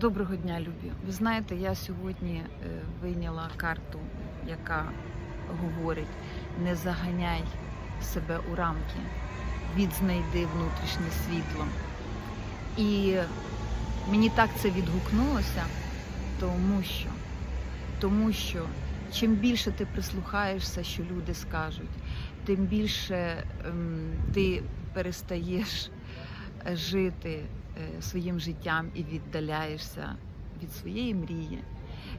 Доброго дня, любі. Ви знаєте, я сьогодні е, вийняла карту, яка говорить: не заганяй себе у рамки, відзнайди внутрішнє світло. І мені так це відгукнулося, тому що, тому що чим більше ти прислухаєшся, що люди скажуть, тим більше ем, ти перестаєш жити своїм життям і віддаляєшся від своєї мрії,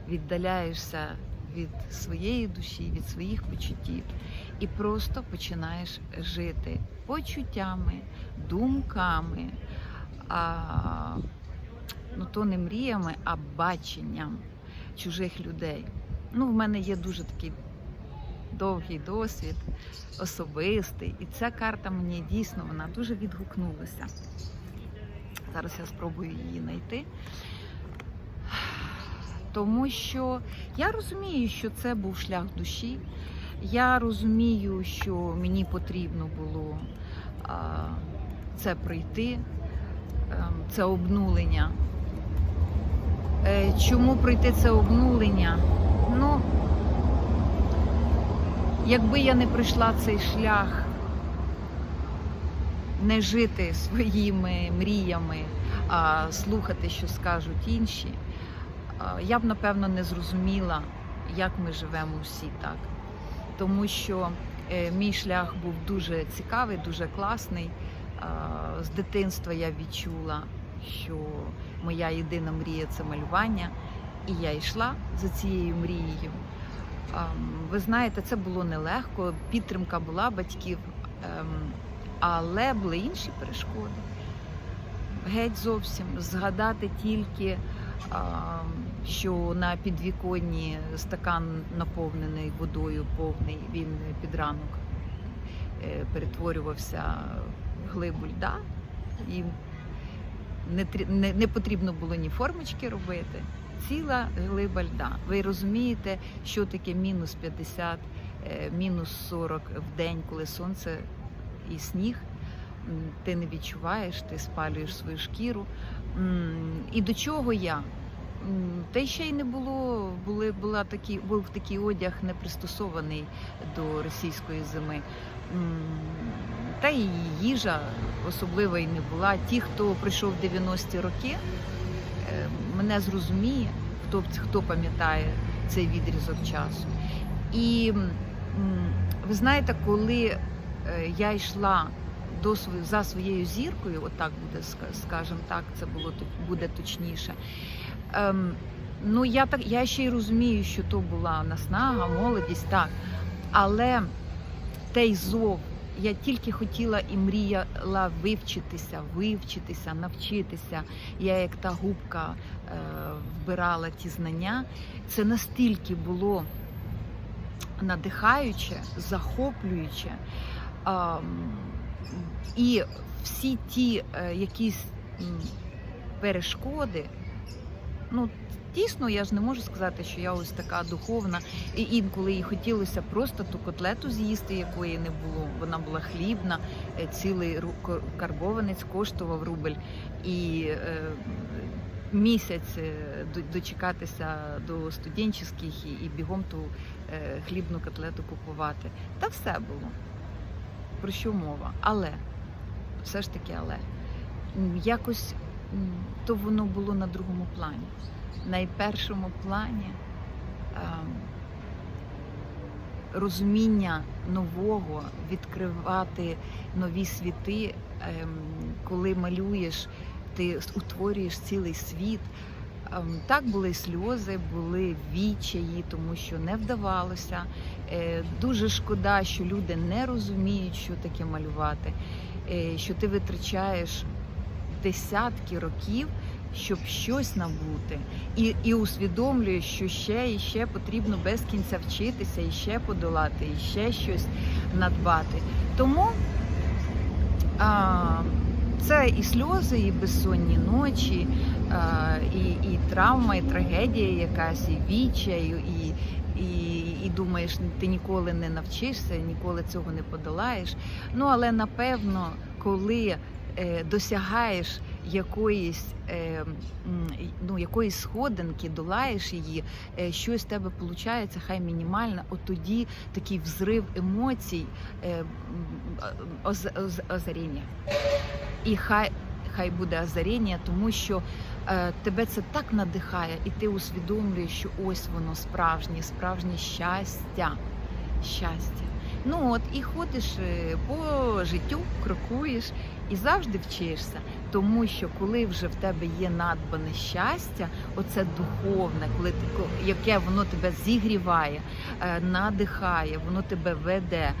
віддаляєшся від своєї душі, від своїх почуттів, і просто починаєш жити почуттями, думками, а, ну то не мріями, а баченням чужих людей. Ну, в мене є дуже такий довгий досвід, особистий, і ця карта мені дійсно вона дуже відгукнулася. Зараз я спробую її знайти. Тому що я розумію, що це був шлях душі. Я розумію, що мені потрібно було це пройти, ем, це обнулення. Е, Чому пройти це обнулення? Ну, якби я не пройшла цей шлях, не жити своїми мріями, а слухати, що скажуть інші, я б напевно не зрозуміла, як ми живемо всі так. Тому що е, мій шлях був дуже цікавий, дуже класний. З дитинства я відчула, що моя єдина мрія це малювання, і я йшла за цією мрією. Ви знаєте, це було нелегко, підтримка була батьків, ем, але були інші перешкоди. Геть зовсім згадати тільки, що на підвіконні стакан наповнений водою, повний, він під ранок е, перетворювався в глибу льда. І не, не, не потрібно було ні формочки робити. Ціла глиба льда. Ви розумієте, що таке мінус 50, е, мінус 40 в день, коли сонце і сніг. Ти не відчуваєш, ти спалюєш свою шкіру. І до чого я? Та ще й не було, були, була такі, був такий одяг не пристосований до російської зими. Та й їжа особлива і не була. Ті, хто прийшов в 90-ті роки, е, мене зрозуміє, хто, хто пам'ятає цей відрізок часу. І ви знаєте, коли я йшла до за своєю зіркою, отак буде, скажімо так, це було буде точніше. Ем, ну я так я ще й розумію, що то була наснага, молодість, так. Але той зов, я тільки хотіла і мріяла вивчитися, вивчитися, навчитися. Я як та губка е, вбирала ті знання. Це настільки було надихаюче, захоплююче. І всі ті е, якісь перешкоди, ну дійсно, я ж не можу сказати, що я ось така духовна. І інколи їй хотілося просто ту котлету з'їсти, якої не було. Вона була хлібна, е, цілий карбованець коштував рубль. І е, місяць дочекатися до студентських і, бігом ту хлібну котлету купувати. Та все було. Про що мова? Але, все ж таки, але якось то воно було на другому плані. На першому плані ем, розуміння нового, відкривати нові світи, ем, коли малюєш, ти утворюєш цілий світ. Ем, Так були сльози, були відчаї, тому що не вдавалося. Е, Дуже шкода, що люди не розуміють, що таке малювати, е, що ти витрачаєш десятки років, щоб щось набути, і, і усвідомлюєш, що ще і ще потрібно без кінця вчитися, і ще подолати, і ще щось надбати. Тому а, це і сльози, і безсонні ночі, і, і травма, і трагедія якась, і відчай, і, і, і думаєш, ти ніколи не навчишся, ніколи цього не подолаєш. Ну але напевно, коли е, досягаєш якоїсь, е, ну, якоїсь сходинки, долаєш її, е, щось в тебе виходить, хай мінімально, от тоді такий взрив емоцій, е, оз, оз, озаріння. І хай, хай буде озаріння, тому що е, тебе це так надихає, і ти усвідомлюєш, що ось воно справжнє, справжнє щастя. Щастя. Ну от і ходиш е, по життю, крокуєш і завжди вчишся. Тому що коли вже в тебе є надбане щастя, оце духовне, коли яке воно тебе зігріває, е, надихає, воно тебе веде.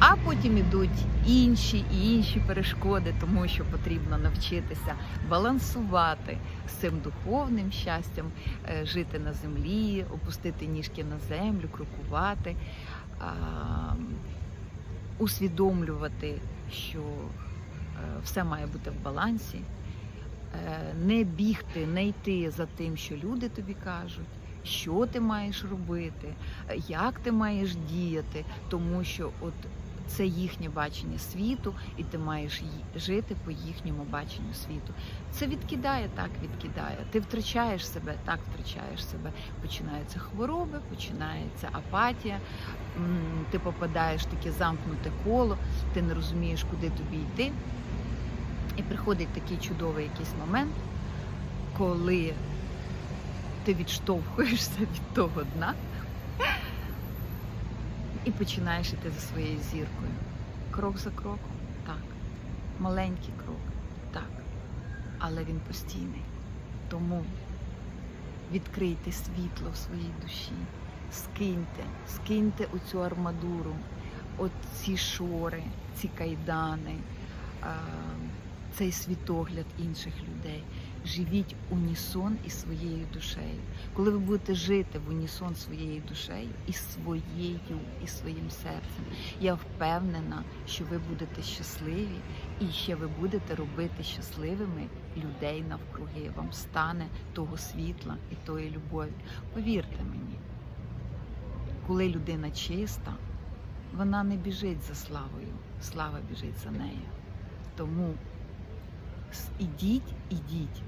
А потім ідуть інші і інші перешкоди, тому що потрібно навчитися балансувати з цим духовним щастям, е, жити на землі, опустити ніжки на землю, крокувати, усвідомлювати, що е, все має бути в балансі, е, не бігти, не йти за тим, що люди тобі кажуть. Що ти маєш робити, як ти маєш діяти, тому що от це їхнє бачення світу, і ти маєш жити по їхньому баченню світу. Це відкидає, так відкидає. Ти втрачаєш себе, так втрачаєш себе. Починаються хвороби, починається апатія. Ти попадаєш в таке замкнуте коло, ти не розумієш, куди тобі йти. І приходить такий чудовий якийсь момент, коли ти відштовхуєшся від того дна і починаєш іти за своєю зіркою. Крок за кроком, так. Маленький крок, так. Але він постійний. Тому відкрийте світло в своїй душі, скиньте, скиньте оцю армадуру, оці шори, ці кайдани, цей світогляд інших людей. Живіть унісон із своєю душею. Коли ви будете жити в унісон своєю душею і своєю, і своїм серцем, я впевнена, що ви будете щасливі і ще ви будете робити щасливими людей навкруги. Вам стане того світла і тої любові. Повірте мені, коли людина чиста, вона не біжить за славою, слава біжить за нею. Тому ідіть, ідіть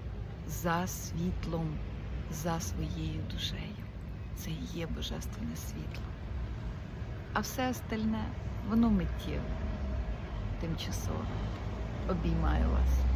за світлом, за своєю душею. Це і є божественне світло. А все остальне, воно миттєве, тимчасове. Обіймаю вас.